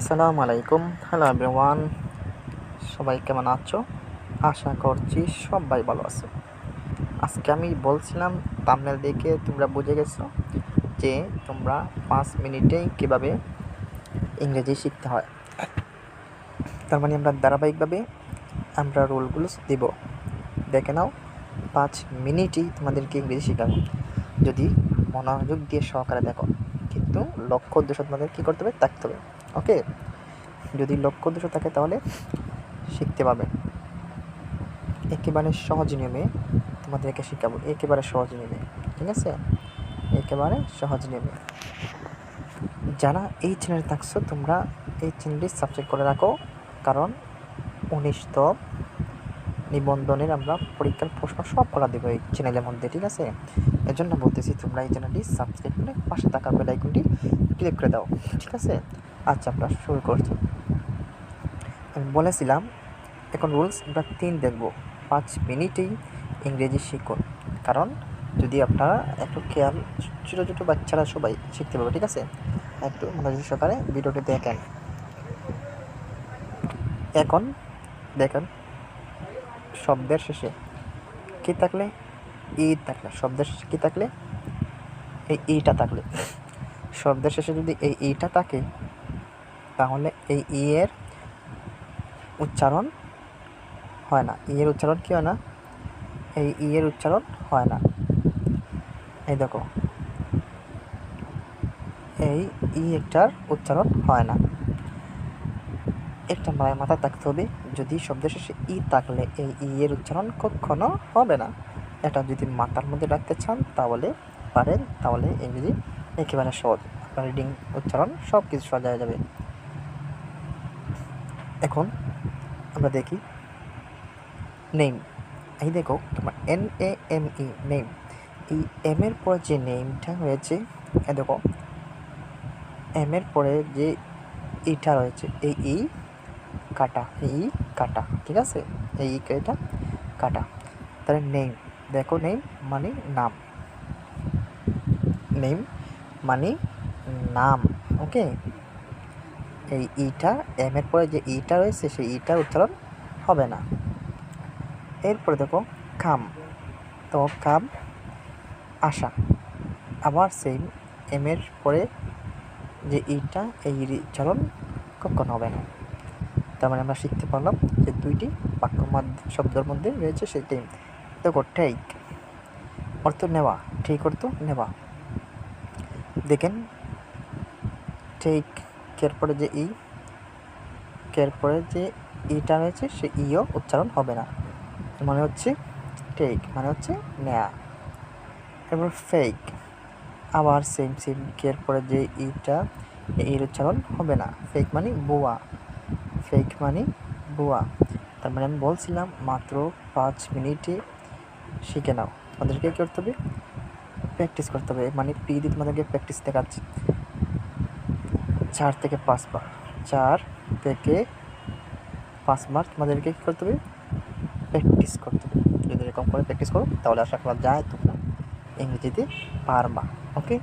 আসসালামু আলাইকুম hello everyone সবাই কেমন আছো? আশা করছি সবাই ভালো আছো। আজকে আমি বলছিলাম তামনেল দেখে তোমরা বুঝে গেছো যে তোমরা পাঁচ মিনিটেই কীভাবে ইংরেজি শিখতে হয়। তার মানে আমরা ধারাবাহিকভাবে আমরা রোলগুলো দিব। দেখে নাও, পাঁচ মিনিটই তোমাদেরকে ইংরেজি শেখাবো। যদি মনোযোগ দিয়ে সহকারে দেখো, কিন্তু লক্ষ্য উদ্দেশ্য তোমাদের কী করতে হবে? থাকতে হবে। ওকে? যদি লক্ষ্য উদ্দেশ্য থাকে তাহলে শিখতে পারবে। একেবারে সহজ নিয়মে তোমাদেরকে শেখাবো। একেবারে সহজ নিয়মে, ঠিক আছে? একেবারে সহজ নিয়মে। যারা এই চ্যানেলে থাকছো, তোমরা এই চ্যানেলটি সাবস্ক্রাইব করে রাখো। কারণ উনিশতম নিবন্ধনের আমরা পরীক্ষার প্রশ্ন সব করা দেবো এই চ্যানেলের মধ্যে, ঠিক আছে? এর জন্য বলতেছি, তোমরা এই চ্যানেলটি সাবস্ক্রাইব করে পাশে থাকা বেল আইকনটি ক্লিক করে দাও, ঠিক আছে? আচ্ছা আমরা শুরু করছি আমি বলেছিলাম, এখন রুলস আমরা তিন দেখব। পাঁচ মিনিটেই ইংরেজি শিখুন। কারণ যদি আপনারা একটু খেয়াল, ছোটো ছোটো বাচ্চারা সবাই শিখতে পারবে, ঠিক আছে? একটু মনোযোগ সহকারে ভিডিওটি দেখেন। এখন দেখেন, শব্দের শেষে কি থাকলে? ই থাকলে। শব্দের শেষে কী থাকলে? এই ইটা থাকলে। শব্দের শেষে যদি এই ইটা থাকে তাহলে এই ই এর উচ্চারণ হয় না। ই এর উচ্চারণ কী হয় না? এই ই এর উচ্চারণ হয় না। এই দেখো। এই ই একটার উচ্চারণ হয় না। একটা মায়ের মাথায় থাকতে হবে। যদি শব্দের শেষে ই থাকলে এই ই এর উচ্চারণ কখনো হবে না। এটা যদি মাথার মধ্যে রাখতে চান, তাহলে পারেন। তাহলে ইংরেজি একেবারে সহজ। আপনার রিডিং উচ্চারণ সব কিছু সহজ হয়ে যাবে। এখন আমরা দেখি নেম এই দেখো, তোমার N A M E name এই এম এর পরে যে নেমটা হয়েছে এ দেখো এম এর পরে যে ইটা রয়েছে, এই ই কাটা এই কাটা, ঠিক আছে? এই এটা কাটা। তাহলে নেম দেখো নেম মানে নাম। নেম মানে নাম ওকে এই ইটা এম এর পরে যে ইটা রয়েছে, সেই ইটার উচ্চারণ হবে না। এরপরে দেখো, কাম। তো কাম, আশা। আবার সেম এম এর পরে যে ইটা, এই উচ্চারণ কখন হবে না। তার মানে আমরা শিখতে পারলাম যে দুইটি বাক্য মাধ্যম শব্দের মধ্যে রয়েছে সেটাই দেখো টেক অর্থ নেওয়া ঠিক অর্থ নেওয়া। দেখেন টেক কের পরে যে ই কের পরে যে ইটা রয়েছে, সে ইও উচ্চারণ হবে না। মানে হচ্ছে টেক মানে হচ্ছে নেয়া। এবার ফেক আবার সেম সেম কের পরে যে ইটা, এর উচ্চারণ হবে না। ফেক মানে বুয়া। ফেক মানে বুয়া। তার মানে আমি বলছিলাম, মাত্র পাঁচ মিনিটে শিখে নাও। তোমাদেরকে কী করতে হবে? প্র্যাকটিস করতে হবে। মানে পি দিয়ে তোমাদেরকে প্র্যাকটিস দেখাচ্ছি। চার থেকে পাঁচ মার্ক চার থেকে পাঁচ মার্ক তোমাদেরকে কী করতে হবে? প্র্যাকটিস করতে হবে। যদি এরকম করে প্র্যাকটিস করো, তাহলে আশা করা যায় তোমরা ইংরেজিতে পারবা ওকে